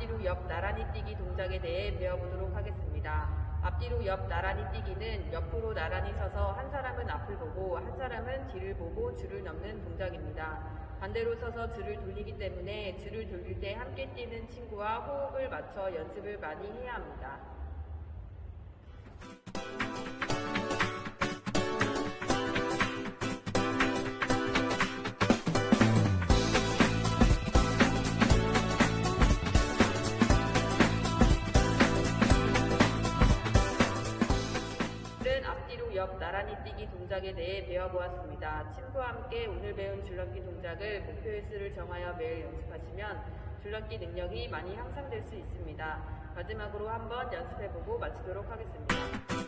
앞뒤로 옆 나란히 뛰기 동작에 대해 배워보도록 하겠습니다. 앞뒤로 옆 나란히 뛰기는 옆으로 나란히 서서 한 사람은 앞을 보고 한 사람은 뒤를 보고 줄을 넘는 동작입니다. 반대로 서서 줄을 돌리기 때문에 줄을 돌릴 때 함께 뛰는 친구와 호흡을 맞춰 연습을 많이 해야 합니다. 옆 나란히 뛰기 동작에 대해 배워보았습니다. 친구와 함께 오늘 배운 줄넘기 동작을 목표의 수를 정하여 매일 연습하시면 줄넘기 능력이 많이 향상될 수 있습니다. 마지막으로 한번 연습해보고 마치도록 하겠습니다.